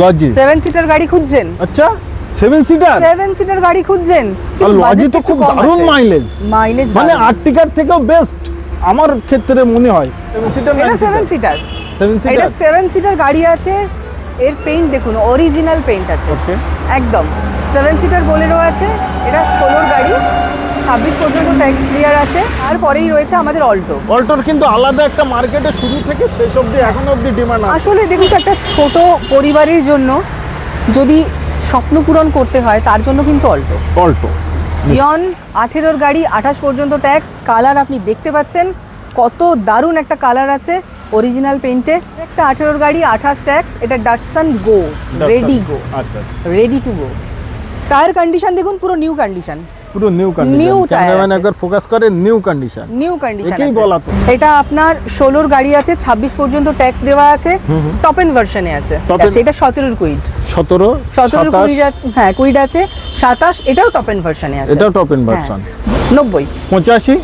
লজি seven seater গাড়ি খুঁজছেন? আচ্ছা সেভেন সিটার সেভেন সিটার গাড়ি খুঁজছেন লজি তো খুব দারুণ মাইলেজ মাইলেজ মানে আর্টিকার থেকেও বেস্ট আমার ক্ষেত্রে মনে হয়। Seven seater seven seater seven এটা সিটার সেভেন সিটার গাড়ি আছে এর পেইন্ট দেখুন অরিজিনাল পেইন্ট আছে। ওকে একদম। সেভেন সিটার বোলেরো আছে এটা ষোলোর গাড়ি। ছাব্বিশ পর্যন্ত ট্যাক্স ক্লিয়ার আছে আর পরেই রয়েছে আমাদের অল্টো অল্টোর কিন্তু আলাদা একটা মার্কেটে শুরু থেকে শেষ অবধি এখন অবধি ডিমান্ড আসলে দেখুন তো একটা ছোট পরিবারের জন্য যদি স্বপ্ন পূরণ করতে হয় তার জন্য কিন্তু অল্টো অল্টো ইয়ন আঠেরোর গাড়ি আঠাশ পর্যন্ত ট্যাক্স কালার আপনি দেখতে পাচ্ছেন কত দারুণ একটা কালার আছে অরিজিনাল পেইন্টে একটা আঠেরোর গাড়ি আঠাশ ট্যাক্স এটা Datsun go ready go ready to go tyre condition দেখুন পুরো নিউ কন্ডিশন পুরো নিউ কন্ডিশন নিউ ক্যামেরাম্যান একবার ফোকাস করে নিউ কন্ডিশন নিউ কন্ডিশন একেই বলা তো। এটা আপনার ষোলোর গাড়ি আছে ছাব্বিশ পর্যন্ত ট্যাক্স দেওয়া আছে টপ এন্ড ভার্সনে আছে। আচ্ছা এটা সতেরোর কুইড সতেরো সতেরোর সাতাশ। কুড়ি হ্যাঁ কুইড আছে। সাতাশ এটাও টপ এন্ড ভার্সনে আছে। এটাও টপ এন্ড। ভার্সন নব্বই। পঁচাশি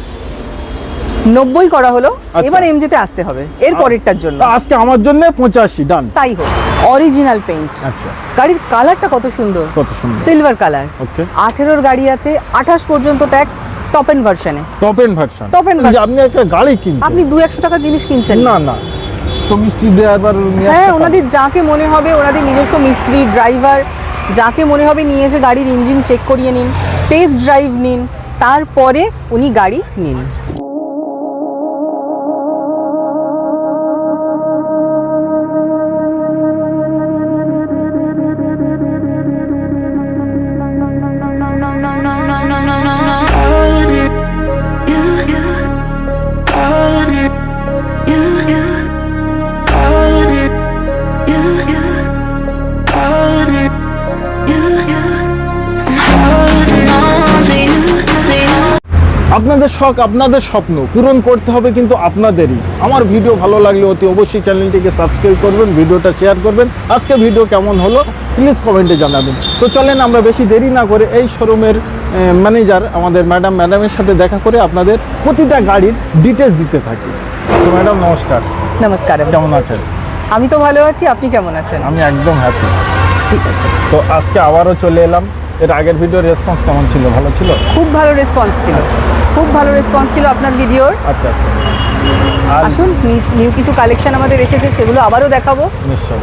নব্বই করা হলো আচ্ছা। এবার এমজেতে আসতে হবে এর পরেরটার জন্য। আজকে আমার জন্য পঁচাশি ডান তাই হোক অরিজিনাল পেইন্ট আচ্ছা। গাড়ির কালারটা কত সুন্দর। কত সুন্দর। সিলভার কালার ওকে আঠেরোর গাড়ি আছে আঠাশ পর্যন্ত ট্যাক্স টপ এন্ড ভার্সনে top end version Top end version। আপনি একটা গাড়ি কিনছেন। আপনি দু একশো টাকা জিনিস কিনছেন। না না। তো মিস্ত্রি ড্রাইভার হ্যাঁ ওনাদের যাকে মনে হবে ওনাদের নিজস্ব মিস্ত্রি ড্রাইভার যাকে মনে হবে নিয়ে এসে গাড়ির ইঞ্জিন চেক করিয়ে নিন টেস্ট ড্রাইভ নিন তারপরে উনি গাড়ি নিন। শখ আপনাদের স্বপ্ন পূরণ করতে হবে কিন্তু আপনাদেরই। আমার ভিডিও ভালো লাগলে অতি অবশ্যই চ্যানেলটিকে সাবস্ক্রাইব করবেন ভিডিওটা শেয়ার করবেন। আজকে ভিডিও কেমন হলো প্লিজ কমেন্টে জানাবেন। তো চলেন আমরা বেশি দেরি না করে এই শোরুমের ম্যানেজার আমাদের ম্যাডাম ম্যাডামের সাথে দেখা করে আপনাদের প্রতিটা গাড়ির ডিটেলস দিতে থাকি। তো ম্যাডাম নমস্কার। নমস্কার কেমন আছেন? আমি তো ভালো আছি আপনি কেমন আছেন? আমি একদম হ্যাপি ঠিক আছে। তো আজকে আবারও চলে এলাম। এর আগের ভিডিওর রেসপন্স কেমন ছিল? ভালো ছিল? খুব ভালো রেসপন্স ছিল। খুব ভালো রেসপন্স ছিল আপনার ভিডিওর আচ্ছা আচ্ছা। আসুন নিউ কিছু কালেকশন আমাদের এসেছে সেগুলো আবারও দেখাবো। নিশ্চয়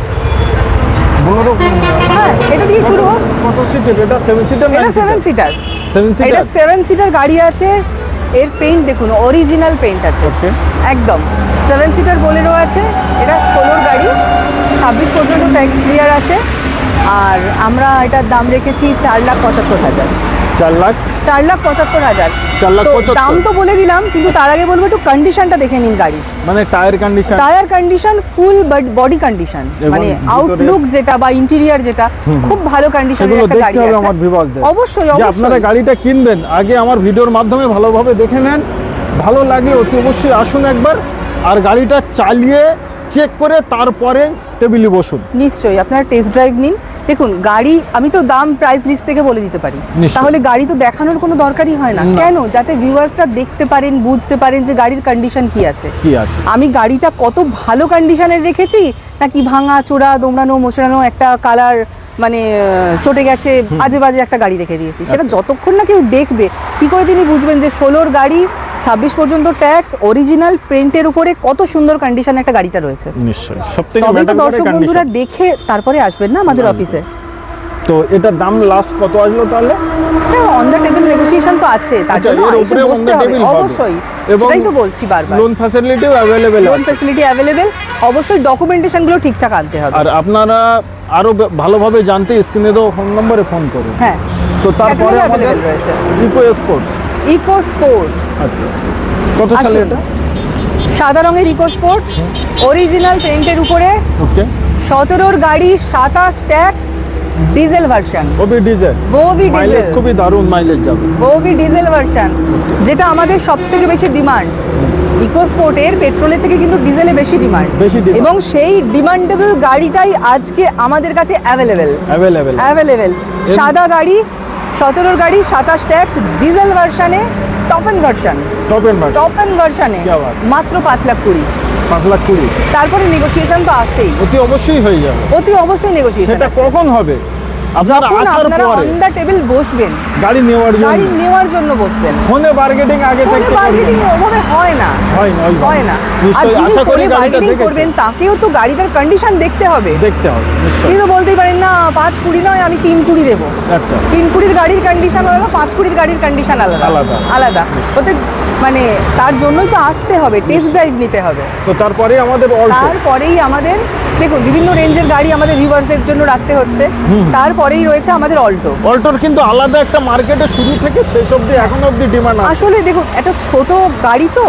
হ্যাঁ এটা দিয়ে শুরু হোক। কত সিটের এটা সিটার এটা সিটার এটা সিটার গাড়ি আছে এর পেইন্ট দেখুন অরিজিনাল পেইন্ট আছে। একদম। সেভেন সিটার বোলেরো আছে এটা ষোলোর গাড়ি ছাব্বিশ পর্যন্ত ট্যাক্স ক্লিয়ার আছে। আর আমরা এটার দাম রেখেছি চার লাখ পঁচাত্তর হাজার। চার লাখ? চার লাখ পঁচাত্তর হাজার। চার লাখ। দাম তো বলে দিলাম কিন্তু তার আগে বলব একটু কন্ডিশনটা দেখে নিন গাড়ির মানে tyre condition tyre condition full body condition মানে আউটলুক যেটা বা ইন্টেরিয়ার যেটা খুব ভালো কন্ডিশনের একটা গাড়ি আছে। আমার অবশ্যই যে আপনারা গাড়িটা কিনবেন আগে আমার ভিডিওর মাধ্যমে ভালোভাবে দেখে নেন। ভালো লাগলে অতি অবশ্যই আসুন একবার আর গাড়িটা চালিয়ে চেক করে তারপরে টেবিলে বসুন। নিশ্চয়ই আপনারা টেস্ট ড্রাইভ নিন। দেখুন গাড়ি আমি তো দাম প্রাইস লিস্ট থেকে বলে দিতে পারি। তাহলে গাড়ি তো দেখানোর কোনো দরকারই হয় না। কেন? যাতে ভিউয়ার্সরা দেখতে পারেন বুঝতে পারেন যে গাড়ির কন্ডিশন কি আছে। কি আছে? আমি গাড়িটা কত ভালো কন্ডিশনের রেখেছি? নাকি ভাঙা চোরা দোমড়ানো মোচড়ানো একটা কালার মানে চটে গেছে আজে বাজে একটা গাড়ি রেখে দিয়েছি। সেটা আচ্ছা। যতক্ষণ না কেউ দেখবে কি করে তিনি বুঝবেন যে ষোলোর গাড়ি ছাব্বিশ পর্যন্ত ট্যাক্স অরিজিনাল প্রিন্টের উপরে কত সুন্দর কন্ডিশনে একটা গাড়িটা রয়েছে। নিশ্চয়ই। তবেই তো দর্শক বন্ধুরা দেখে তারপরে আসবেন না আমাদের অফিসে তো এটার দাম লাস্ট কত আসলো তাহলে? অন দ্য টেবিল নেগোসিয়েশন তো আছে তার আচ্ছা, জন্য এসে বসতে হবে। অবশ্যই সেটাই তো বলছি বারবার। লোন ফ্যাসিলিটিও অ্যাভেলেবেল লোন ফ্যাসিলিটি অ্যাভেলেবেল অবশ্যই ডকুমেন্টেশনগুলো ঠিকঠাক আনতে হবে। আর আপনারা আরও ভালোভাবে জানতে স্ক্রিনে দেওয়া ফোন নম্বরে ফোন করুন। হ্যাঁ তো তারপরে আমাদের ইকো স্পোর্টস ইকো স্পোর্ট কত সালে এটা? সাদা রঙের ইকো স্পোর্ট অরিজিনাল পেইন্টের উপরে। ওকে সতেরোর গাড়ি সাতাশ tax diesel version OB diesel OB diesel mileage খুবই দারুণ মাইলেজ যাবে। ওবি ডিজেল ভার্সন যেটা আমাদের সবথেকে বেশি ডিমান্ড ইকোস্পোর্টের পেট্রোলের থেকে কিন্তু ডিজেলে বেশি ডিমান্ড বেশি এবং সেই ডিমান্ডেবল গাড়িটাই আজকে আমাদের কাছে অ্যাভেলেবেল অ্যাভেলেবেল অ্যাভেলেবেল সাদা গাড়ি সতেরোর গাড়ি সাতাশ tax diesel ভার্সানে top end version top end version top end মাত্র পাঁচ লাখ কুড়ি। পাঁচ লাখ কুড়ি। তারপরে নেগোসিয়েশন তো আসেই। অতি অবশ্যই হয়ে যাবে। অতি অবশ্যই নেগোসিয়েশন সেটা কখন হবে? আপনারা আসার পরে। অন দ্য টেবিল বসবেন। গাড়ি নেওয়ার গাড়ি জন্য নেওয়ার জন্য বসবেন। ফোনে বার্গেটিং আগে থেকে বার্গেটিং ওভাবে হয় না। হয় না হয় না। আর যিনি ফোনে বার্গেটিং করবেন তাকেও তো গাড়িটার কন্ডিশন দেখতে হবে। দেখতে হবে নিশ্চয়ই। তো বলতেই পারেন না পাঁচ কুড়ি নয় আমি তিন কুড়ি দেবো। আচ্ছা। তিন কুড়ির গাড়ির কন্ডিশন আলাদা পাঁচ কুড়ির গাড়ির কন্ডিশন আলাদা। আলাদা। আলাদা। ওতে মানে তার জন্যই তো আসতে হবে টেস্ট ড্রাইভ নিতে হবে। তো তারপরে আমাদের তারপরেই আমাদের দেখুন বিভিন্ন রেঞ্জের গাড়ি আমাদের ভিউয়ার্সদের জন্য রাখতে হচ্ছে। তারপরেই রয়েছে আমাদের অল্টো অল্টোর কিন্তু আলাদা একটা মার্কেটে শুরু থেকে শেষ অবধি এখন অবধি ডিমান্ড আসলে দেখুন একটা ছোট গাড়ি তো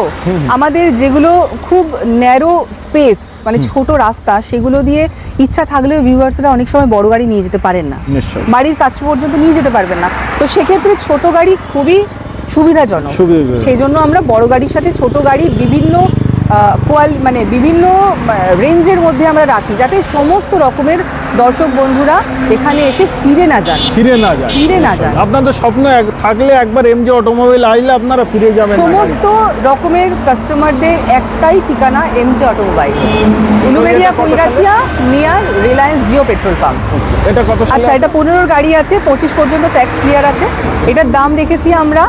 আমাদের যেগুলো খুব ন্যারো স্পেস মানে ছোট রাস্তা সেগুলো দিয়ে ইচ্ছা থাকলেও ভিউয়ার্সরা অনেক সময় বড় গাড়ি নিয়ে যেতে পারেন না। বাড়ির কাছ পর্যন্ত নিয়ে যেতে পারবেন না। তো সেক্ষেত্রে ছোট গাড়ি খুবই সুবিধাজনক। সুবিধাজনক। সেই জন্য আমরা বড় গাড়ির সাথে ছোট গাড়ি বিভিন্ন কোয়াল মানে বিভিন্ন রেঞ্জের মধ্যে আমরা রাখি যাতে সমস্ত রকমের দর্শক বন্ধুরা এখানে এসে ফিরে না যান। ফিরে না যান। ফিরে না যান। আপনাদের স্বপ্ন থাকলে একবার এম এমজি অটোমোবাইল আইলে আপনারা ফিরে যাবেন সমস্ত রকমের কাস্টমারদের একটাই ঠিকানা এমজে অটোমোবাইল সালে? Phulgachhia near Reliance Jio petrol pump এটা কত আচ্ছা এটা পনেরোর গাড়ি আছে পঁচিশ পর্যন্ত ট্যাক্স ক্লিয়ার আছে। এটার দাম রেখেছি আমরা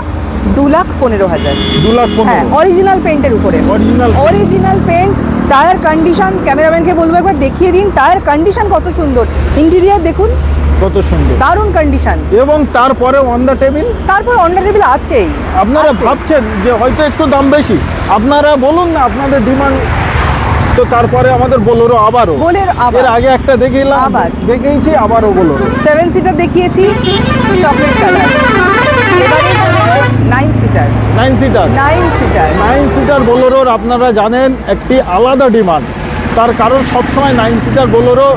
দু লাখ পনেরো হাজার। দু লাখ হ্যাঁ অরিজিনাল পেন্টের উপরে। Original original paint tyre condition ক্যামেরাম্যানকে বলব একবার দেখিয়ে দিন টায়ার কন্ডিশন কত সুন্দর। ইন্টেরিয়ার দেখুন। কত সুন্দর। দারুণ কন্ডিশন এবং তারপরে অন দ্য টেবিল তারপর অন্ডার টেবিল আছেই আপনারা ভাবছেন যে হয়তো একটু দাম বেশি। আপনারা বলুন না আপনাদের ডিমান্ড তো তারপরে আমাদের বোলেরো আবারও। বোলের এর আবার আগে একটা দেখিলাম আবার। দেখেইছি আবারও বোলেরো সেভেন সিটার দেখিয়েছি chocolate colour seater. Nine seater nine seater nine seater বোলেরোর আপনারা জানেন একটি আলাদা ডিমান্ড তার কারণ সবসময় নাইন সিটার বোলেরো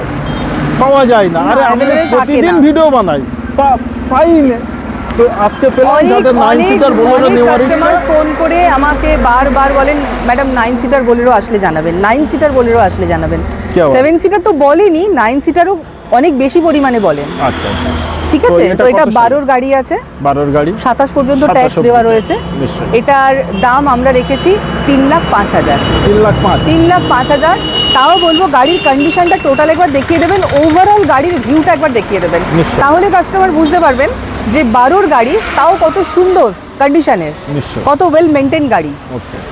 পাওয়া যায় না। আরে আমি প্রতিদিন ভিডিও বানাই। পাই তো আজকে পেলাম যাদের নাইন সিটার বোলেরো নেওয়ার ইচ্ছা। ফোন করে আমাকে বারবার বলেন ম্যাডাম নাইন সিটার বোলেরো আসলে জানাবেন। নাইন সিটার বোলেরো আসলে জানাবেন। সেভেন সিটার তো বলেনি নাইন সিটারও অনেক বেশি পরিমাণে বলেন। আচ্ছা আচ্ছা। ঠিক আছে? তো এটা কত সাল? বারোর গাড়ি আছে। বারোর গাড়ি? সাতাশ পর্যন্ত ট্যাক্স দেওয়া রয়েছে। এটার দাম আমরা রেখেছি তিন লাখ পাঁচ হাজার। তিন লাখ পাঁচ। তিন লাখ পাঁচ হাজার। তাও বলব গাড়ির কন্ডিশনটা টোটাল একবার দেখিয়ে দেবেন। ওভারঅল গাড়ির ভিউটা একবার দেখিয়ে দেবেন। তাহলে কাস্টমার বুঝতে পারবেন যে বারোর গাড়ি তাও কত সুন্দর কন্ডিশনের কত ওয়েল মেনটেন গাড়ি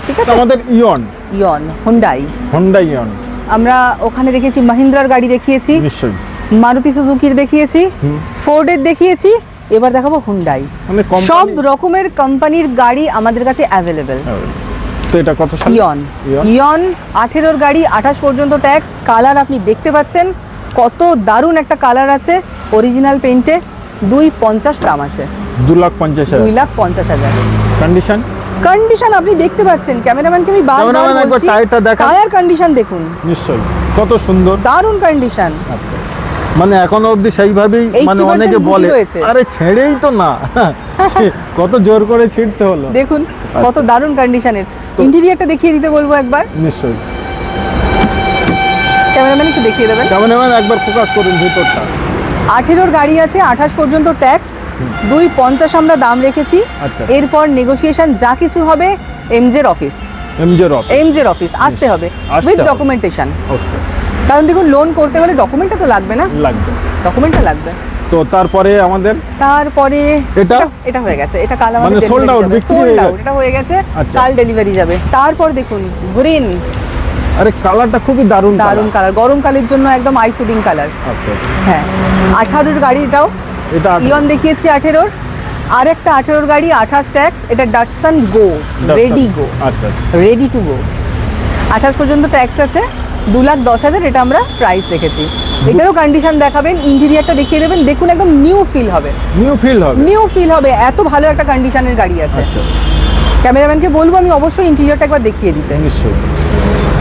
ঠিক আছে? আমাদের ইয়ন ইয়ন হুন্ডাই হন্ডা ইয়ন আমরা ওখানে দেখেছি মাহিন্দ্রার গাড়ি দেখিয়েছি। নিশ্চয়ই। মারুতি সুজুকির দেখিয়েছি। ফোর্ডের দেখিয়েছি এবার দেখাবো হুন্ডাই। মানে সব রকমের কোম্পানির গাড়ি আমাদের কাছে অ্যাভেলেবেল তো এটা কত সাল? ইয়ন। ইয়ন? ইয়ন আঠেরোর গাড়ি আঠাশ পর্যন্ত ট্যাক্স কালার আপনি দেখতে পাচ্ছেন কত দারুণ একটা কালার আছে অরিজিনাল পেইন্টে দুই পঞ্চাশ দাম আছে। দু লাখ পঞ্চাশ দুই লাখ পঞ্চাশ হাজার। কন্ডিশন কন্ডিশন আপনি দেখতে পাচ্ছেন ক্যামেরাম্যানকে আমি বারবার বলছি টায়ারটা। টায়ার কন্ডিশন দেখুন। নিশ্চয়ই। কত সুন্দর। দারুণ কন্ডিশন আচ্ছা। মানে এখনও অবধি সেইভাবেই মানে অনেকে বলে আরে ছেড়েই তো না। কত জোর করে ছিঁড়তে হলো। দেখুন কত আচ্ছা। দারুণ কন্ডিশনের ইন্টেরিয়ারটা দেখিয়ে দিতে বলব একবার। নিশ্চয়ই। ক্যামেরাম্যান একটু দেখিয়ে দেবেন। ক্যামেরাম্যান একবার ফোকাস করুন ভিতরটা। আঠেরোর গাড়ি আছে আঠাশ পর্যন্ত ট্যাক্স দুই পঞ্চাশ আমরা দাম রেখেছি। আচ্ছা। এরপর নেগোসিয়েশন যা কিছু হবে এমজের অফিস এমজে রক এমজের অফিস আসতে হবে। উইথ। ডকুমেন্টেশন ওকে কারণ দেখুন লোন করতে হলে ডকুমেন্টটা তো লাগবে না। লাগবে। ডকুমেন্টটা লাগবে। তো তারপরে আমাদের তারপরে এটা? এটা হয়ে গেছে। এটা কাল মানে আমাদের sold out, বিক্রি হয়ে গেছে? এটা হয়ে গেছে। আচ্ছা। কাল ডেলিভারি যাবে। তারপর দেখুন গ্রিন আরে কালারটা খুবই দারুণ দারুণ কালার গরমকালের জন্য একদম আইসুদিং কালার আচ্ছা। হ্যাঁ। আঠারোর গাড়ি এটাও। এটা ইয়ন দেখিয়েছি আঠেরোর। আর একটা আঠেরোর গাড়ি আঠাশ ট্যাক্স এটা ডাটসান গো রেডি গো আচ্ছা। রেডি টু গো আঠাশ পর্যন্ত ট্যাক্স আছে। দু লাখ দশ হাজার এটা আমরা প্রাইস রেখেছি। এটারও কন্ডিশন দেখাবেন ইন্টেরিয়ারটা দেখিয়ে দেবেন দেখুন একদম নিউ ফিল হবে। নিউ ফিল হবে। নিউ ফিল হবে এত ভালো একটা কন্ডিশনের গাড়ি আছে। আচ্ছা। ক্যামেরাম্যানকে বলব আমি অবশ্যই ইন্টেরিয়ারটা একবার দেখিয়ে দিতে। নিশ্চয়ই।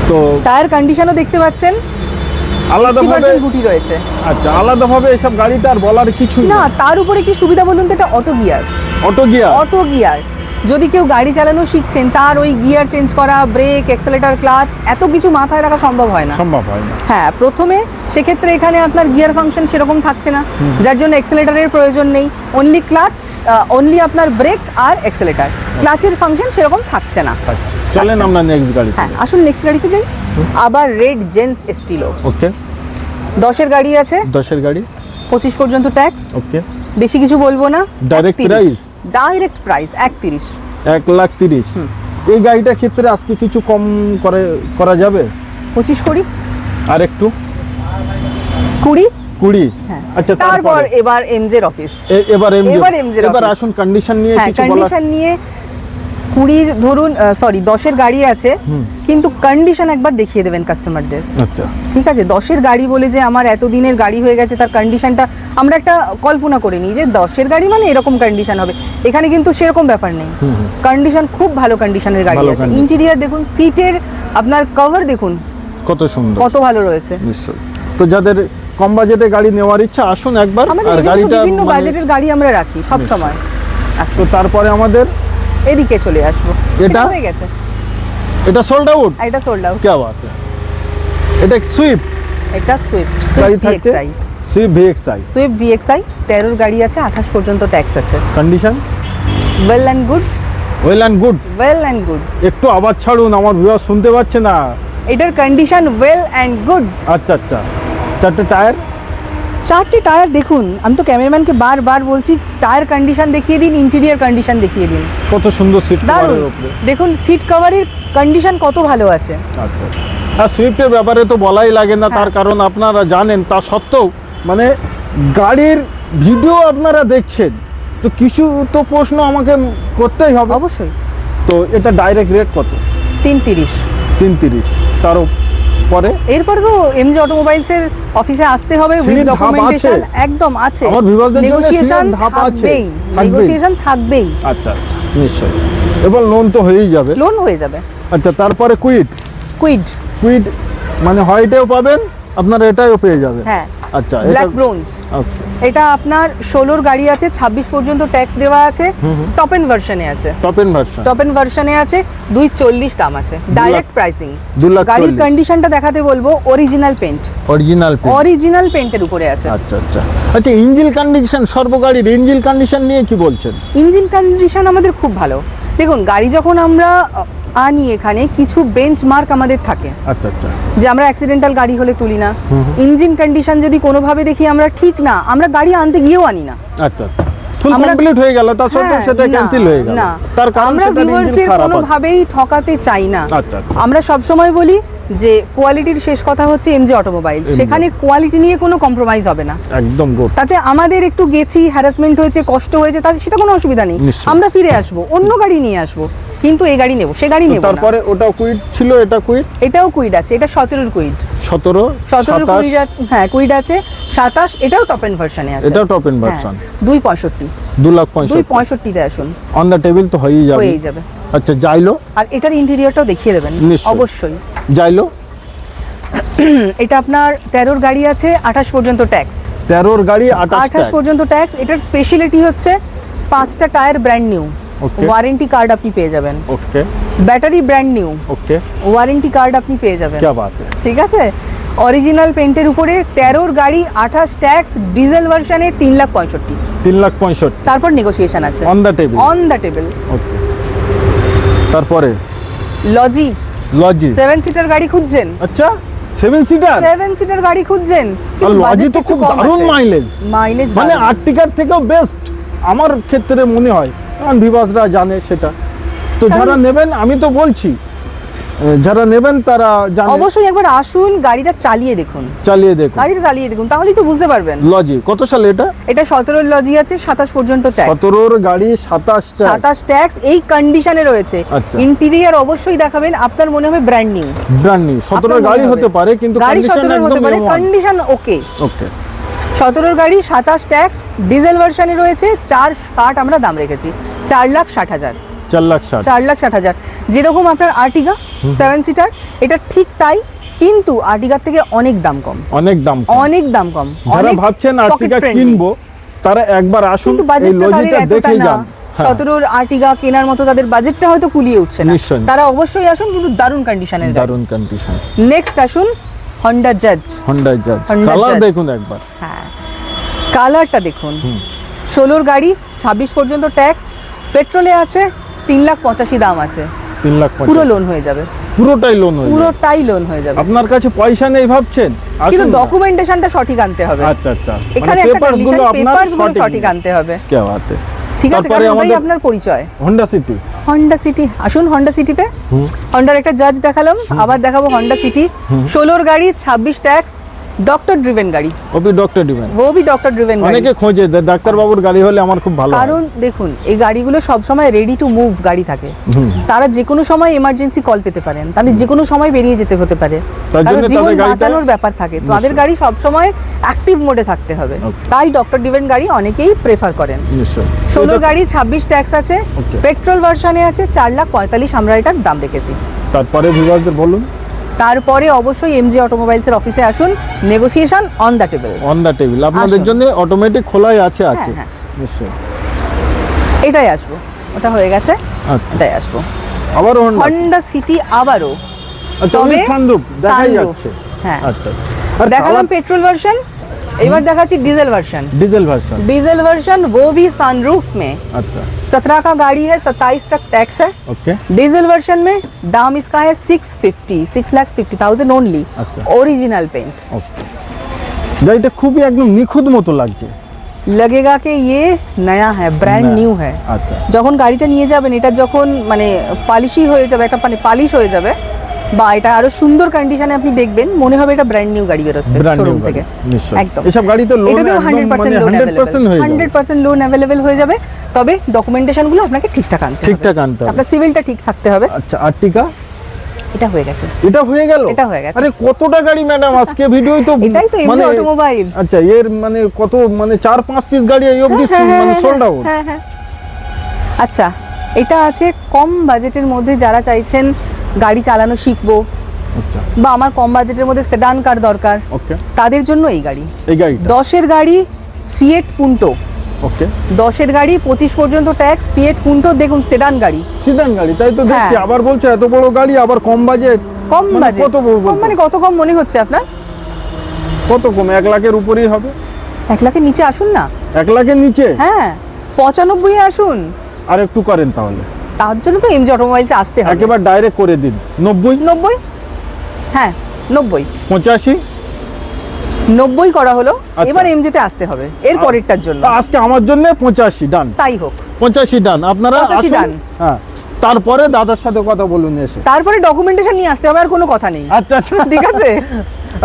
তো টায়ার কন্ডিশনও দেখতে পাচ্ছেন আলাদাভাবে গুটি রয়েছে। আচ্ছা আলাদাভাবে এসব গাড়িতে আর বলার কিছুই না তার উপরে কি সুবিধা বলুন তো এটা auto gear auto gear auto gear যদি কেউ গাড়ি চালানো শিখছেন তার ওই গিয়ার চেঞ্জ করা ব্রেক এক্সেলেটার ক্লাচ এত কিছু মাথায় রাখা সম্ভব হয় না। সম্ভব হয় না। হ্যাঁ প্রথমে সেক্ষেত্রে এখানে আপনার গিয়ার ফাংশন সেরকম থাকছে না। যার জন্য এক্সেলেটারের প্রয়োজন নেই। অনলি ক্লাচ অনলি আপনার ব্রেক আর এক্সেলেটার ক্লাচের ফাংশন সেরকম থাকছে না। চলেন আচ্ছা। আমরা নেক্সট গাড়ি হ্যাঁ আসুন নেক্সট গাড়িতে যাই। আবার রেড জেন্স স্টিলো ওকে দশের গাড়ি আছে। দশের গাড়ি। পঁচিশ পর্যন্ত ট্যাক্স ওকে বেশি কিছু বলব না। Direct price? ডাইরেক্ট প্রাইস একত্রিশ। এক লাখ তিরিশ। এই গাড়িটার ক্ষেত্রে আজকে কিছু কম করে করা যাবে? পঁচিশ কুড়ি? আর একটু? কুড়ি? কুড়ি? হ্যাঁ। আচ্ছা তারপর? এবার এমজের অফিস এবার এবার এবার আসুন কন্ডিশন নিয়ে হ্যাঁ কিছু কন্ডিশন নিয়ে কুড়ির ধরুন সরি দশের গাড়ি আছে কিন্তু কন্ডিশন একবার দেখিয়ে দেবেন কাস্টমারদের আচ্ছা। ঠিক আছে? দশের গাড়ি বলে যে আমার এতদিনের গাড়ি হয়ে গেছে তার কন্ডিশনটা আমরা একটা কল্পনা করে নিই যে দশের গাড়ি মানে এরকম কন্ডিশন হবে। এখানে কিন্তু সেরকম ব্যাপার নেই। কন্ডিশন খুব ভালো কন্ডিশনের গাড়ি আছে। ইন্টেরিয়ার দেখুন সিটের আপনার কভার দেখুন কত সুন্দর। কত ভালো রয়েছে। তো যাদের কম বাজেটে গাড়ি নেওয়ার ইচ্ছা আসুন একবার। আর গাড়িটা বিভিন্ন মানে- বাজেটের গাড়ি আমরা রাখি সব সময়। তো আসুন তারপরে আমাদের এদিকে চলে আসব। এটা? হয়ে গেছে। এটা সোল্ড আউট এটা সোল্ড আউট কে বাত है? এটা সুইফট এটা সুইফট থাকতে VXI Swift VXI Swift VXI তেরোর গাড়ি আছে আঠাশ পর্যন্ত ট্যাক্স আছে। Condition well and good well and good well and good একটু আওয়াজ ছাড়ুন আমার ভিউয়ার শুনতে পাচ্ছে না। এটার কন্ডিশন ওয়েল অ্যান্ড গুড আচ্ছা আচ্ছা। চারটে টায়ার চারটি টায়ার দেখুন আমি তো ক্যামেরাম্যানকে বারবার বলছি টায়ার কন্ডিশন দেখিয়ে দিন ইন্টেরিয়ার কন্ডিশন দেখিয়ে দিন। কত সুন্দর সিট দারুণ। দেখুন সিট কভারের কন্ডিশন কত ভালো আছে। আচ্ছা। আর সুইফটের ব্যাপারে তো বলাই লাগে না তার হ্যাঁ। কারণ আপনারা জানেন তা সত্ত্বেও মানে গাড়ির ভিডিও আপনারা দেখছেন তো কিছু তো প্রশ্ন আমাকে করতেই হবে। অবশ্যই। তো এটা ডাইরেক্ট রেট কত? তিন তিরিশ তিন তিরিশ তার পরে? এরপরে তো এমজি অটোমোবাইলসের অফিসে আসতে হবে উইথ ডকুমেন্টেশন একদম আছে। আমার নেগোসিয়েশন ধাপ আছে? নেগোসিয়েশন থাকবেই। আচ্ছা আচ্ছা নিশ্চয়ই। এবার লোন তো হয়েই যাবে। লোন হয়ে যাবে। আচ্ছা তারপরে কুইট কুইড কুইট মানে হোয়াইটেও পাবেন আপনারা এটাও পেয়ে যাবেন হ্যাঁ। আচ্ছা ব্ল্যাক ব্রোঞ্জ আচ্ছা। এটা আপনার ষোলোর গাড়ি আছে ছাব্বিশ পর্যন্ত ট্যাক্স দেওয়া আছে টপ এন্ড ভার্সনে আছে। Top end version top end ভার্সনে আছে দুই চল্লিশ দাম আছে। ডাইরেক্ট প্রাইসিং গাড়ির কন্ডিশনটা দেখাতে বলব original paint original paint original পেন্টের উপরে আছে। আচ্ছা আচ্ছা। আচ্ছা ইঞ্জিন কন্ডিশন সর্বগাড়ির ইঞ্জিন কন্ডিশন নিয়ে কি বলছেন? ইঞ্জিন কন্ডিশন আমাদের খুব ভালো। দেখুন গাড়ি যখন আমরা আনি এখানে কিছু বেঞ্চ মার্ক আমাদের থাকে। আচ্ছা আচ্ছা। যে আমরা অ্যাক্সিডেন্টাল গাড়ি হলে তুলি না। ইঞ্জিন কন্ডিশন যদি কোনোভাবে দেখি আমরা ঠিক না আমরা গাড়ি আনতে গিয়েও আনি না। আচ্ছা আচ্ছা। ফুল আমরা- কমপ্লিট হয়ে গেল তার সত্ত্বেও সেটা ক্যান্সেল গেল। তার কারণ আমরা ইঞ্জিন খারাপ আছে। কোনোভাবেই ঠকাতে চাই না। আচ্ছা আচ্ছা। আমরা সব সময় বলি যে কোয়ালিটির শেষ কথা হচ্ছে এমজি অটোমোবাইল সেখানে কোয়ালিটি নিয়ে কোনো কম্প্রোমাইজ হবে না। একদম গুড তাতে আমাদের একটু গেছি হ্যারাসমেন্ট হয়েছে কষ্ট হয়েছে তাতে সেটা কোনো অসুবিধা নেই। আমরা ফিরে আসব অন্য গাড়ি নিয়ে আসব। কিন্তু এই গাড়ি নেব সে গাড়ি নেব তারপরে ওটা কুইড ছিল এটা কুইট এটাও কুইড আছে এটা সতেরোর কুইড সতেরো সাতাশ? কুইড হ্যাঁ কুইড আছে সাতাশ এটাও টপ এন্ড ভার্সনে আছে। এটাও টপ এন্ড ভার্সন দুই পঁয়ষট্টি। দু লাখ দুই পঁয়ষট্টি পঁয়ষট্টিতে আসুন। অন দ্য টেবিল তো হয়েই যাবে। হয়েই যাবে। আচ্ছা যাইলো? আর এটার ইন্টেরিয়রটাও দেখিয়ে দেবেন। অবশ্যই। যাইলো? এটা আপনার তেরোর গাড়ি আছে আঠাশ পর্যন্ত ট্যাক্স তেরোর গাড়ি আঠাশ পর্যন্ত ট্যাক্স এটার স্পেশালিটি হচ্ছে পাঁচটা tyre brand new. Warranty card আপনি পেয়ে যাবেন okay battery brand new okay warranty card আপনি পেয়ে যাবেন क्या बात है ঠিক আছে অরিজিনাল পেন্টের উপরে তেরোর গাড়ি আঠাশ ট্যাক্স ডিজেল ভার্সনে তিন লাখ পঁয়ষট্টি তিন লাখ পঁয়ষট্টি তারপর নেগোসিয়েশন আছে on the table on the table okay তারপরে লজি লজি সেভেন সিটার গাড়ি খুঁজছেন আচ্ছা সেভেন সিটার সেভেন সিটার গাড়ি খুঁজছেন আর লজি তো খুব দারুণ মাইলেজ মাইলেজ মানে আর্টিকার থেকেও বেস্ট আমার ক্ষেত্রে মনে হয় কারণ ভিভাসরা জানে সেটা। তো যারা নেবেন আমি তো বলছি যারা নেবেন তারা জানে। অবশ্যই একবার আসুন গাড়িটা চালিয়ে দেখুন। চালিয়ে দেখুন। গাড়িটা চালিয়ে দেখুন তাহলেই তো বুঝতে পারবেন। লজি কত সালে এটা? এটা সতেরোর লজি আছে সাতাশ পর্যন্ত ট্যাক্স সতেরোর গাড়ি সাতাশটা সাতাশ ট্যাক্স এই কন্ডিশনে রয়েছে। আচ্ছা। ইন্টেরিয়ার অবশ্যই দেখাবেন আপনার মনে হবে ব্র্যান্ড নিউ ব্র্যান্ড নিউ সতেরোর গাড়ি হতে পারে কিন্তু গাড়ি কন্ডিশন সতেরোর হতে পারে কন্ডিশন ওকে ওকে সতেরোর গাড়ি সাতাশ ট্যাক্স ডিজেল ভার্সনে রয়েছে চার ষাট আমরা দাম রেখেছি চার লাখ ষাট হাজার। চার লাখ ষাট। চার লাখ ষাট হাজার। যেরকম আপনার আর্টিগা সেভেন সিটার এটা ঠিক তাই কিন্তু আর্টিগার থেকে অনেক দাম কম। অনেক দাম অনেক দাম কম। যারা ভাবছেন আর্টিগা কিনবো তারা একবার আসুন কিন্তু বাজেটটা তাদের এতটা না। হ্যাঁ, সতেরোর আর্টিগা কেনার মতো তাদের বাজেটটা হয়তো কুলিয়ে উঠছে না। তারা অবশ্যই আসুন কিন্তু দারুণ কন্ডিশনের দারুণ কন্ডিশন নেক্সট আসুন Honda Jazz Honda Jazz colour দেখুন একবার। হ্যাঁ। কালারটা দেখুন। ষোলোর গাড়ি ছাব্বিশ পর্যন্ত ট্যাক্স পেট্রোলে আছে তিন লাখ পঁচাশি দাম আছে। তিন লাখ পুরো লোন হয়ে যাবে। পুরোটাই লোন হয়ে পুরোটাই লোন হয়ে যাবে। আপনার কাছে পয়সা নেই ভাবছেন? কিন্তু ডকুমেন্টেশনটা সঠিক আনতে হবে। আচ্ছা আচ্ছা। এখানে একটা পেপারসগুলো সঠিক আনতে হবে। কে বাতে? ঠিক আছে তারপরে আপনার পরিচয়। হন্ডা সিটি হন্ডা সিটি আসুন হন্ডা সিটিতে হন্ডার একটা জাজ দেখালাম আবার দেখাবো হন্ডা সিটি ষোলোর গাড়ি ছাব্বিশ ট্যাক্স ডক্টর ড্রিভেন গাড়ি। ওপি doctor driven O B doctor driven গাড়ি। অনেকে খোঁজে ডাক্তার বাবুর গাড়ি হলে আমার খুব ভালো কারণ দেখুন এই গাড়িগুলো সবসময় রেডি টু মুভ গাড়ি থাকে। তারা যে কোনো সময় এমার্জেন্সি কল পেতে পারেন। তাদের যে কোনো সময় বেরিয়ে যেতে হতে পারে। কারণ জীবন বাঁচানোর ব্যাপার থাকে। তাদের। গাড়ি সবসময় অ্যাক্টিভ মোডে থাকতে হবে। তাই ডক্টর ডিভেন গাড়ি অনেকেই প্রেফার করেন। ষোলো গাড়ি ছাব্বিশ ট্যাক্স আছে। পেট্রোল ভার্সানে আছে চার লাখ পঁয়তাল্লিশ আমরা এটার দাম রেখেছি। তারপরে বিভাগদের বলুন। তারপরে অবশ্যই এমজি অটোমোবাইলসের অফিসে আসুন। Negotiation on the table on the table আপনাদের জন্য অটোমেটিক খোলাই আছে আছে। হ্যাঁ। নিশ্চয় এটাই আসব। ওটা হয়ে গেছে। আচ্ছা। এটাই আসব। আবার হোন্ডা সিটি আবারও। আচ্ছা তবে সানরুফ দেখাই যাচ্ছে। হ্যাঁ। আচ্ছা। আর দেখালাম পেট্রোল ভার্সন এবার দেখাচ্ছি diesel version diesel version diesel version वो भी सनरूफ में। अच्छा। सत्रह का गाड़ी है सत्ताईस तक टैक्स है। ओके डीजल वर्जन में दाम इसका है six fifty six lakhs fifty thousand only original paint গাড়িটা খুবই एकदम निखुद मत লাগছে লাগেগা কে ইয়ে নয়া হ্যাঁ ব্র্যান্ড নিউ হ্যাঁ আচ্ছা যখন গাড়িটা নিয়ে যাবেন এটা যখন মানে পালিশই হয়ে যাবে একটা মানে হয়ে যাবে বা এটা আরও সুন্দর কন্ডিশনে আপনি দেখবেন মনে হবে এটা ব্র্যান্ড নিউ গাড়ি বেরোচ্ছে শোরুম থেকে। একদম। এসব গাড়ি তো লোন এটাতেও একদম হান্ড্রেড মানে পার্সেন্ট 100% হয়ে হান্ড্রেড যাবে পার্সেন্ট লোন অ্যাভেলেবেল হয়ে যাবে। তবে ডকুমেন্টেশনগুলো আপনাকে ঠিকঠাক আনতে হবে। ঠিকঠাক আনতে হবে। আপনার সিভিলটা ঠিক থাকতে হবে। আচ্ছা আর্টিকা এটা হয়ে গেছে। এটা হয়ে গেল? এটা হয়ে গেছে। আরে কতটা গাড়ি ম্যাডাম আজকে ভিডিওই তো এটাই তো এমজি অটোমোবাইলস আচ্ছা এর মানে কত মানে চার পাঁচ পিস গাড়ি এই অবধি মানে সোল্ড আউট হ্যাঁ হ্যাঁ আচ্ছা এটা আছে কম বাজেটের মধ্যে যারা চাইছেন গাড়ি চালানো শিখব। আচ্ছা। বা আমার কম বাজেটের মধ্যে সেডান কার দরকার। ওকে তাদের জন্য এই গাড়ি। এই গাড়িটা? দশের গাড়ি ফিয়েট পুন্টো ওকে দশের গাড়ি পঁচিশ পর্যন্ত ট্যাক্স ফিয়েট পুন্টো দেখুন সেডান গাড়ি। সিডান গাড়ি তাই তো দেখছি। হ্যাঁ। আবার বলছে এত বড় গাড়ি আবার কম বাজেট। কম মানে বাজেট। কত? মানে কত কম মনে হচ্ছে আপনার? কত কম? এক লাখের উপরেই হবে। এক লাখের নিচে আসুন না। এক লাখের নিচে? হ্যাঁ পঁচানব্বই আসুন। আর একটু করেন তাহলে। তার জন্য তো এমজি অটোমোবাইলসে আসতে হবে। একেবারে ডাইরেক্ট করে দিন। নব্বই? নব্বই? হ্যাঁ নব্বই। পঁচাশি? নব্বই করা হলো আচ্ছা। এবার এমজিতে আসতে হবে এর পরেরটার জন্য। আজকে আমার জন্য পঁচাশি ডান তাই হোক। পঁচাশি ডান আপনারা 85 আসুন। ডান। হ্যাঁ। তারপরে দাদার সাথে কথা বলুন এসে। তারপরে ডকুমেন্টেশন নিয়ে আসতে হবে আর কোনো কথা নেই। আচ্ছা আচ্ছা। ঠিক আছে?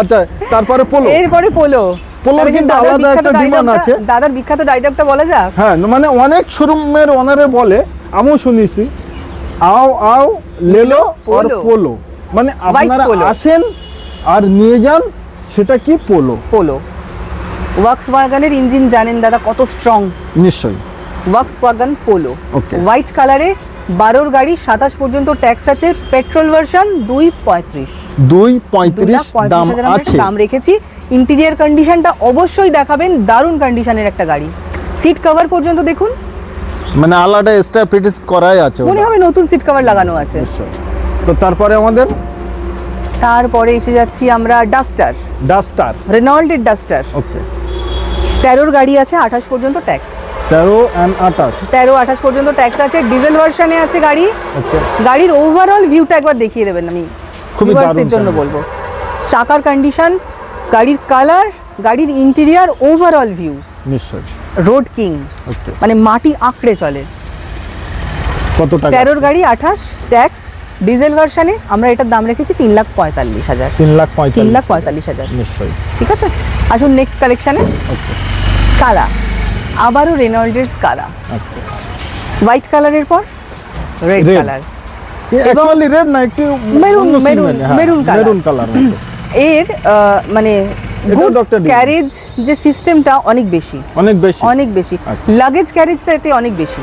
আচ্ছা তারপরে পোলো। এরপরে পোলো। পোলোর কিন্তু দাদার আলাদা বিখ্যাত একটা demand আছে। দাদার বিখ্যাত ডায়লগটা বলা যাক। হ্যাঁ মানে অনেক শোরুমের ওনারে বলে আমিও শুনেছি। আও আও লেলো আর পোলো। মানে আপনারা আসেন আর নিয়ে যান সেটা কি পোলো? পোলো। ওয়াক্স ওয়াগানের ইঞ্জিন জানেন দাদা কত স্ট্রং নিশ্চয়ই। Wax wagon polo. হোয়াইট কালারে বারোর গাড়ি সাতাশ পর্যন্ত ট্যাক্স আছে পেট্রোল ভার্সন দুই পঁয়ত্রিশ। দুই পঁয়ত্রিশ দাম আছে। দাম রেখেছি। ইন্টেরিয়ার কন্ডিশনটা অবশ্যই দেখাবেন দারুণ কন্ডিশনের একটা গাড়ি। সিট কভার পর্যন্ত দেখুন। মানে আলাদা এক্সট্রা ফিটিস করাই আছে মনে হবে নতুন সিট কভার লাগানো আছে। তো তারপরে আমাদের? তারপরে এসে যাচ্ছি আমরা ডাস্টার ডাস্টার রেনল্ডের ডাস্টার ওকে তেরোর গাড়ি আছে আঠাশ পর্যন্ত ট্যাক্স তেরো অ্যান্ড আঠাশ। তেরো আঠাশ পর্যন্ত ট্যাক্স আছে ডিজেল ভার্সনে আছে গাড়ি। ওকে গাড়ির ওভারঅল ভিউটা একবার দেখিয়ে দেবেন আমি। খুবই ভিউয়ার্সদের জন্য বলব। চাকার কন্ডিশন গাড়ির কালার গাড়ির ইন্টেরিয়ার ওভারঅল ভিউ নিশ্চয়ই। রোড কিং মানে মাটি আঁকড়ে চলে। কত টাকা? তেরোর গাড়ি আঠাশ ট্যাক্স ডিজেল ভার্সনে আমরা এটার দাম রেখেছি তিন লাখ পঁয়তাল্লিশ হাজার। তিন লাখ তিন লাখ পঁয়তাল্লিশ হাজার। নিশ্চয়ই। ঠিক আছে? আসুন নেক্সট কালেকশানে স্কালা আবারও রেনল্ডের আচ্ছা হোয়াইট কালারের পর রেড কালার অ্যাকচুয়ালি রেড না একটু Maroon, অন্য maroon, সিগন্যালে, হ্যাঁ, colour মতো। এর মানে গুডস ক্যারেজ যে সিস্টেমটা অনেক বেশি। অনেক বেশি। অনেক বেশি। আচ্ছা। লাগেজ ক্যারেজটা এতে অনেক বেশি।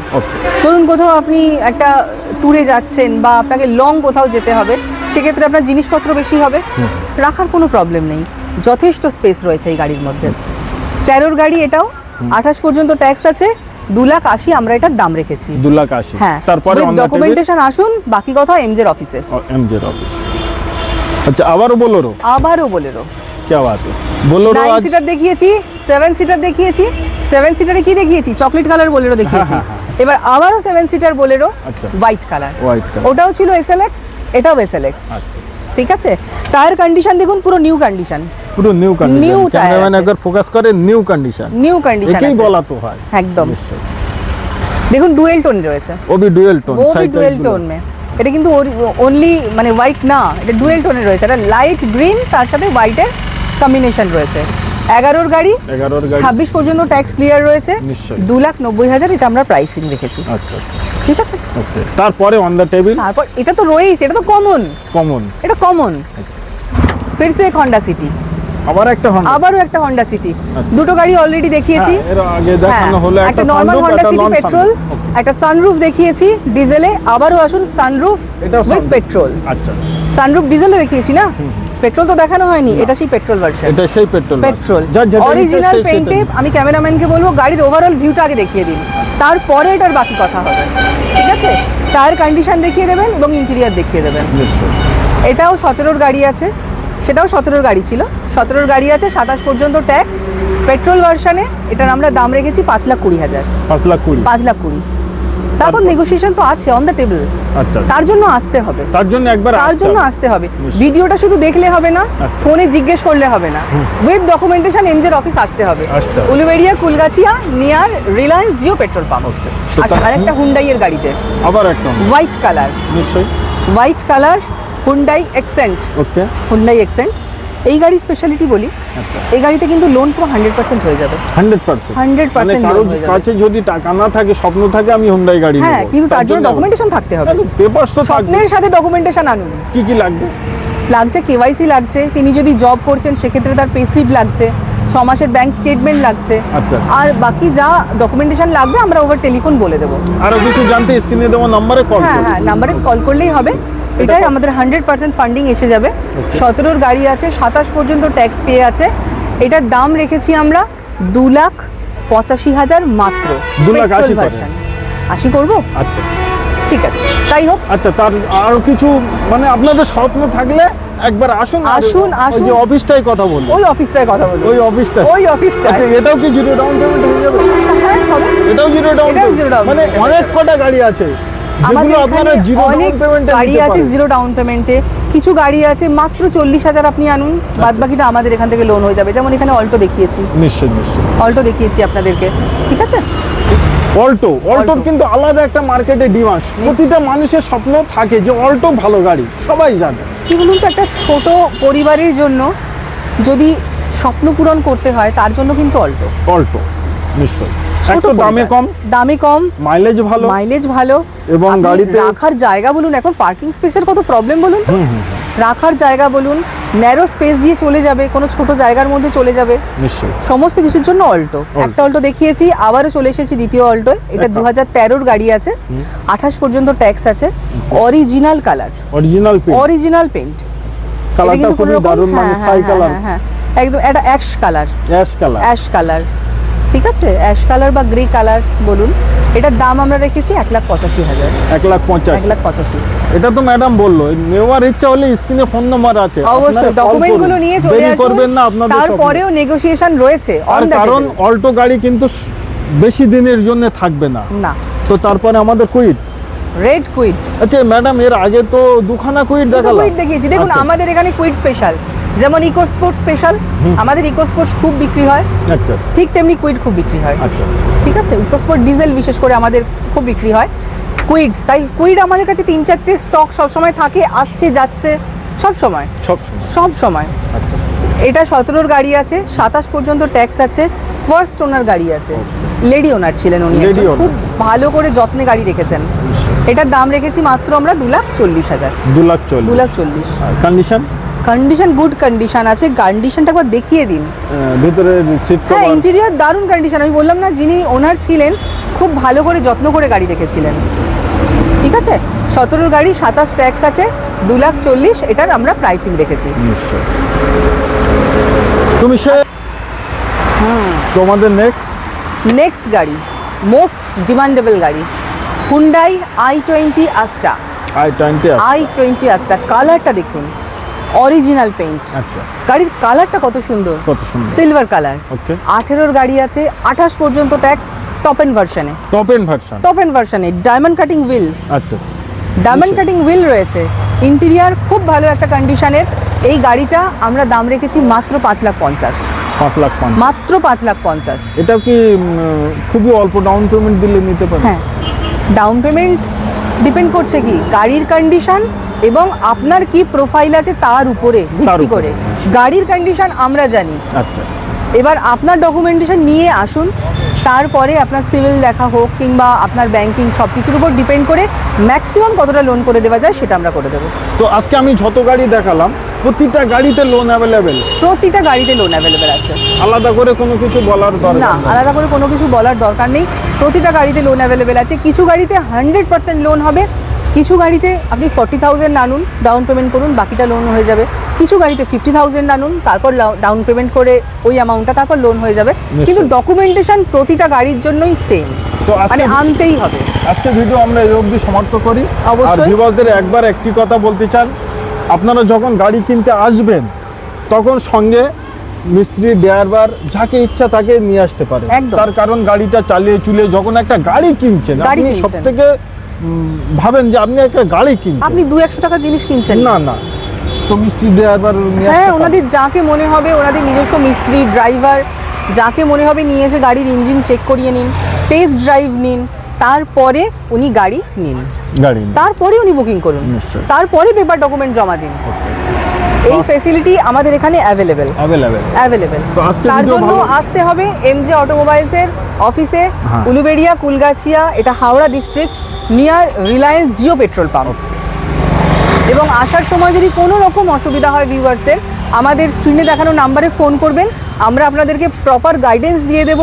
ধরুন কোথাও আপনি একটা ট্যুরে যাচ্ছেন বা আপনাকে লং কোথাও যেতে হবে সেক্ষেত্রে আপনার জিনিসপত্র বেশি হবে। রাখার কোনো প্রবলেম নেই। যথেষ্ট স্পেস রয়েছে এই গাড়ির মধ্যে। তেরোর গাড়ি এটাও। আঠাশ পর্যন্ত ট্যাক্স আছে। দু লাখ আশি আমরা এটার দাম রেখেছি। দু লাখ আশি। হ্যাঁ তারপরে ডকুমেন্টেশন আসুন বাকি কথা এমজের অফিসে এমজের অফিস আচ্ছা আবারও বোলোরো আবারও বলেরো কে বাত বোলোরো নাইন আজ সিটার দেখিয়েছি সেভেন সিটার দেখিয়েছি। সেভেন সিটারে কি দেখিয়েছি? চকলেট কালার বলেরও দেখিয়েছি। হ্যাঁ, হ্যাঁ, এবার আবারও seater Bolero. White colour white colour ওটাও ছিল এসএলএক্স এটাও এসএলএক্স আচ্ছা। ঠিক আছে? টায়ার কন্ডিশন দেখুন পুরো নিউ কন্ডিশন পুরো নিউ কন্ডিশন ক্যামেরাম্যান আছে। একবার ফোকাস করে নিউ কন্ডিশন নিউ কন্ডিশন একেই বলা তো হয়। একদম। দেখুন ডুয়েল টোন রয়েছে। ওবি ডুয়েল টোন भी ডুয়েল টোন মে। এটা কিন্তু অনলি মানে হোয়াইট না এটা ডুয়েল টোনের রয়েছে। এটা লাইট গ্রিন তার সাথে হোয়াইটের কম্বিনেশন রয়েছে। এগারোর গাড়ি ছাব্বিশ পর্যন্ত ট্যাক্স ক্লিয়ার রয়েছে। দু লাখ নব্বই হাজার এটা আমরা প্রাইসিং রেখেছি। আচ্ছা আচ্ছা। ঠিক আছে? তারপরে অন দ্য টেবিল তারপর এটা তো রয়েছে এটা তো কমন কমন এটা কমন ফিরসে এক হন্ডা সিটি আবার একটা হন্ডা আবারও একটা হন্ডা সিটি দুটো গাড়ি অলরেডি দেখিয়েছি। হ্যাঁ, এর আগে হ্যাঁ, দেখানো হলো একটা নর্মাল হন্ডা সিটি পেট্রোল একটা সানরুফ দেখিয়েছি ডিজেলে আবারও আসুন সানরুফ উইথ পেট্রোল আচ্ছা সানরুফ ডিজেলে দেখিয়েছি না? পেট্রোল তো দেখানো হয়নি এটা সেই পেট্রোল ভার্সন এটা সেই পেট্রোল পেট্রোল। অরিজিনাল পেন্টে আমি ক্যামেরাম্যানকে বলব গাড়ির ওভারঅল ভিউটা আগে দেখিয়ে দিন। তারপরে এটার বাকি কথা হবে। ঠিক আছে? টায়ার কন্ডিশন দেখিয়ে দেবেন এবং ইন্টেরিয়ার দেখিয়ে দেবেন। এটাও সতেরোর গাড়ি আছে। সেটাও সতেরোর গাড়ি ছিল। সতেরোর গাড়ি আছে সাতাশ পর্যন্ত ট্যাক্স পেট্রোল ভার্সানে এটার আমরা দাম রেখেছি পাঁচ লাখ কুড়ি হাজার। পাঁচ লাখ কুড়ি। পাঁচ লাখ কুড়ি। তারপর? নেগোসিয়েশন তো আছে অন দ্য টেবিল আচ্ছা। তার জন্য আসতে হবে। তার জন্য একবার তার জন্য আসতে হবে। ভিডিওটা শুধু দেখলে হবে না আচ্ছা। ফোনে জিজ্ঞেস করলে হবে না। উইথ ডকুমেন্টেশন এমজের অফিস আসতে হবে। Uluberia Kulgachia near Reliance Jio petrol pump. আচ্ছা সেটা- আরেকটা হুন্ডাইয়ের গাড়িতে। আবার একটা হোয়াইট কালার নিশ্চয়ই। White colour Hyundai Xcent okay Hyundai Xcent এই গাড়ি স্পেশালিটি বলি আচ্ছা। এই গাড়িতে কিন্তু লোন পুরো হান্ড্রেড পার্সেন্ট হয়ে যাবে। হান্ড্রেড পার্সেন্ট 100% কারও loan হয়ে যাবে। কাছে যদি টাকা না থাকে স্বপ্ন থাকে আমি হুন্ডাই গাড়ি হ্যাঁ কিন্তু তার জন্য ডকুমেন্টেশন থাকতে হবে। পেপারস তো স্বপ্নের সাথে ডকুমেন্টেশন আনুন। কি কি লাগবে? লাগছে কেওয়াইসি লাগছে তিনি যদি জব করছেন সেক্ষেত্রে তার পেস্লিপ লাগছে ছ মাসের ব্যাংক স্টেটমেন্ট লাগছে। আচ্ছা। আর বাকি যা ডকুমেন্টেশন লাগবে আমরা ওভার টেলিফোন বলে দেবো। আরও কিছু জানতে স্ক্রিনে দেওয়া নম্বরে কল হ্যাঁ হ্যাঁ নাম্বারে কল করলেই হবে। এটাই আমাদের হান্ড্রেড পার্সেন্ট ফান্ডিং এসে যাবে। সতেরোর গাড়ি আছে সাতাশ পর্যন্ত ট্যাক্স পেয়ে আছে। এটার দাম রেখেছি আমরা দু লাখ পঁচাশি হাজার মাত্র। দু লাখ আশি। আশি করব? আচ্ছা। ঠিক আছে। তাই হোক। আচ্ছা তার আরও কিছু মানে আপনাদের স্বপ্ন থাকলে একবার আসুন আসুন, ওই আসুন। যে অফিসটাই কথা বলব ওই অফিসটায় কথা বলব ওই অফিসটা ওই অফিসটায় আচ্ছা এটাও কি জিরো ডাউন পেমেন্ট হয়ে যাবে? হ্যাঁ হবে। এটাও জিরো ডাউন মানে অনেক কটা গাড়ি আছে। আমাদের এখানে অনেক ডাউন পেমেন্টে গাড়ি আছে জিরো ডাউন পেমেন্টে কিছু গাড়ি আছে মাত্র চল্লিশ হাজার আপনি আনুন বাদ বাকিটা আমাদের এখান থেকে লোন হয়ে যাবে। যেমন এখানে অল্টো দেখিয়েছি। অল্টো দেখিয়েছি আপনাদেরকে। ঠিক আছে? অল্টো অল্টোর কিন্তু আলাদা একটা মার্কেটে ডিমান্ড প্রতিটা মানুষের স্বপ্ন থাকে যে অল্টো ভালো গাড়ি সবাই জানে। কি বলুন তো একটা ছোট পরিবারের জন্য যদি স্বপ্ন পূরণ করতে হয় তার জন্য কিন্তু অল্টো অল্টো নিশ্চয় ছোট দামে কম। দামে কম। মাইলেজ ভালো। মাইলেজ ভালো। এবং গাড়িতে- রাখার জায়গা বলুন এখন পার্কিং স্পেসের কত প্রবলেম বলুন তো? রাখার জায়গা বলুন ন্যারো স্পেস দিয়ে চলে যাবে কোনো ছোট জায়গার মধ্যে চলে যাবে। সমস্ত কিছুর জন্য অল্টো একটা অল্টো দেখিয়েছি আবারও চলে এসেছি দ্বিতীয় অল্টো এটা। দু হাজার তেরোর গাড়ি আছে। আঠাশ পর্যন্ত ট্যাক্স আছে। Original colour original original paint কালারটা খুবই দারুণ মানে সাই কালার হ্যাঁ একদম এটা ash colour ash colour ash colour ঠিক আছে? অ্যাশ কালার বা গ্রে কালার বলুন। এটার দাম আমরা রেখেছি এক লাখ পঁচাশি হাজার। এক লাখ পঞ্চাশ এক লাখ পঁচাশি। এটা তো ম্যাডাম বলল নেওয়ার ইচ্ছা হলে স্ক্রিনে ফোন নাম্বার আছে। অবশ্যই আপনারা ডকুমেন্টগুলো নিয়ে চলে আসুন। করবেন না আপনাদের তারপরেও নেগোসিয়েশন রয়েছে কারণ অল্টো গাড়ি কিন্তু বেশি দিনের জন্য থাকবে না। না। তো তারপরে আমাদের কুইট রেড কুইট আচ্ছা ম্যাডাম এর আগে তো দুখানা কুইট দেখালাম। কুইট দেখিয়েছি। দেখুন আচ্ছা, আমাদের এখানে কুইট স্পেশাল যেমন ইকো স্পোর্টস স্পেশাল আমাদের ইকো স্পোর্টস খুব বিক্রি হয়। আচ্ছা। ঠিক তেমনি কুইড খুব বিক্রি হয়। আচ্ছা। ঠিক আছে? ইকো স্পোর্ট ডিজেল বিশেষ করে আমাদের খুব বিক্রি হয়। কুইড তাই কুইড আমাদের কাছে তিন চারটে স্টক সবসময় থাকে আসছে যাচ্ছে সব সময়। সব সময়। সব সময়। আচ্ছা। এটা সতেরোর গাড়ি আছে সাতাশ পর্যন্ত ট্যাক্স আছে ফার্স্ট ওনার গাড়ি আছে। লেডি ওনার ছিলেন উনি। খুব ভালো করে যত্নে গাড়ি রেখেছেন। এটার দাম রেখেছি মাত্র আমরা দু লাখ চল্লিশ হাজার। দু লাখ চল্লিশ। দু লাখ চল্লিশ। কন্ডিশন কন্ডিশন গুড কন্ডিশন আছে কন্ডিশনটা একবার দেখিয়ে দিন। ভিতরে সিট হ্যাঁ ইন্টেরিয়র দারুণ কন্ডিশন আমি বললাম না যিনি ওনার ছিলেন খুব ভালো করে যত্ন করে গাড়ি রেখেছিলেন। ঠিক আছে? সতেরোর গাড়ি সাতাশ ট্যাক্স আছে দু লাখ চল্লিশ এটার আমরা প্রাইসিং রেখেছি। তুমি সে তোমাদের নেক্সট নেক্সট গাড়ি মোস্ট ডিমান্ডেবল গাড়ি Hyundai i twenty Asta i twenty i twenty Asta কালারটা দেখুন। অরিজিনাল পেইন্ট আচ্ছা। গাড়ির কালারটা কত সুন্দর। কত সুন্দর। Silver colour okay. আঠেরোর গাড়ি আছে আঠাশ পর্যন্ত ট্যাক্স টপ এন্ড ভার্সনে top end version top end ভার্সনে ডায়মন্ড কাটিং হুইল আচ্ছা। ডায়মন্ড কাটিং হুইল রয়েছে। ইন্টেরিয়ার খুব ভালো একটা কন্ডিশনের এই গাড়িটা আমরা দাম রেখেছি মাত্র পাঁচ লাখ পঞ্চাশ। পাঁচ লাখ পাঁচ মাত্র পাঁচ লাখ পঞ্চাশ। এটা কি খুবই অল্প ডাউন পেমেন্ট দিলে নিতে পারে হ্যাঁ। ডাউন পেমেন্ট ডিপেন্ড করছে কি? গাড়ির কন্ডিশন এবং আপনার কি প্রোফাইল আছে তার উপরে ভিত্তি করে। গাড়ির কন্ডিশন আমরা জানি। আচ্ছা। এবার আপনার ডকুমেন্টেশন নিয়ে আসুন তারপরে আপনার সিভিল দেখা হোক কিংবা আপনার ব্যাংকিং সব কিছুর উপর ডিপেন্ড করে ম্যাক্সিমাম কতটা লোন করে দেওয়া যায় সেটা আমরা করে দেবো। তো আজকে আমি যত গাড়ি দেখালাম প্রতিটা গাড়িতে লোন অ্যাভেলেবেল প্রতিটা গাড়িতে লোন অ্যাভেলেবেল আছে। আলাদা করে কোনো কিছু বলার না দরকার নেই। আলাদা করে কোনো কিছু বলার দরকার নেই। প্রতিটা গাড়িতে লোন অ্যাভেলেবেল আছে। কিছু গাড়িতে হান্ড্রেড পার্সেন্ট লোন হবে। কিছু গাড়িতে আপনি ফর্টি থাউজেন্ড আনুন ডাউন পেমেন্ট করুন বাকিটা লোন হয়ে যাবে। কিছু গাড়িতে ফিফটি থাউজেন্ড আনুন তারপর ডাউন পেমেন্ট করে ওই অ্যামাউন্টটা তারপর লোন হয়ে যাবে। কিন্তু ডকুমেন্টেশন প্রতিটা গাড়ির জন্যই সেম মানে আনতেই হবে। আজকে ভিডিও আমরা এই অবধি সমাপ্ত করি। অবশ্যই। ভিউয়ারদের একবার একটি কথা বলতে চান। আপনারা যখন গাড়ি কিনতে আসবেন তখন সঙ্গে মিস্ত্রি ড্রাইভার যাকে ইচ্ছা তাকে নিয়ে আসতে পারে। তার কারণ গাড়িটা চালিয়ে চুলে যখন একটা গাড়ি কিনছেন আপনি সব থেকে ভাবেন যে আপনি একটা গাড়ি কিনছেন। আপনি দু একশো টাকা জিনিস কিনছেন। না না। তো মিস্ত্রি ড্রাইভার হ্যাঁ ওনাদের যাকে মনে হবে ওনাদের নিজস্ব মিস্ত্রি ড্রাইভার যাকে মনে হবে নিয়ে এসে গাড়ির ইঞ্জিন চেক করিয়ে নিন টেস্ট ড্রাইভ নিন তারপরে উনি গাড়ি নিন। গাড়ি তারপরে উনি বুকিং করুন। তারপরে পেপার ডকুমেন্ট জমা দিন। এই ফেসিলিটি আমাদের এখানে অ্যাভেলেবেল অ্যাভেলেবেল অ্যাভেলেবেল তার জন্য আসতে হবে এমজে অটোমোবাইলসের অফিসে হ্যাঁ। উলুবেড়িয়া কুলগাছিয়া এটা Howrah district near Reliance Jio petrol pump এবং আসার সময় যদি কোনো রকম অসুবিধা হয় ভিউয়ার্সদের আমাদের স্ক্রিনে দেখানো নাম্বারে ফোন করবেন। আমরা আপনাদেরকে প্রপার গাইডেন্স দিয়ে দেব।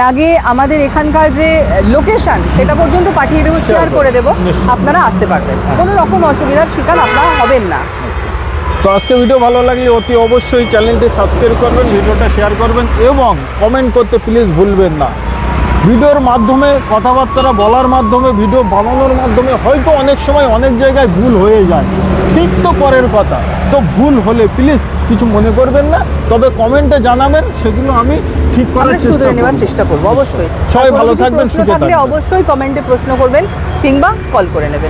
লাগে আমাদের এখানকার যে লোকেশন সেটা পর্যন্ত পাঠিয়ে দেবো শেয়ার করে দেবো। আপনারা আসতে পারবেন। কোনো রকম অসুবিধার শিকার আপনারা হবেন না। তো আজকে ভিডিও ভালো লাগলে অতি অবশ্যই চ্যানেলটি সাবস্ক্রাইব করবেন ভিডিওটা শেয়ার করবেন এবং কমেন্ট করতে প্লিজ ভুলবেন না। ভিডিওর মাধ্যমে কথাবার্তা বলার মাধ্যমে ভিডিও বানানোর মাধ্যমে হয়তো অনেক সময় অনেক জায়গায় ভুল হয়ে যায়। ঠিক তো পরের কথা। তো ভুল হলে প্লিজ কিছু মনে করবেন না তবে কমেন্টে জানাবেন সেগুলো আমি ঠিক করার চেষ্টা নেওয়ার চেষ্টা করব অবশ্যই। সবাই ভালো থাকবেন অবশ্যই কমেন্টে প্রশ্ন করবেন কিংবা কল করে নেবেন।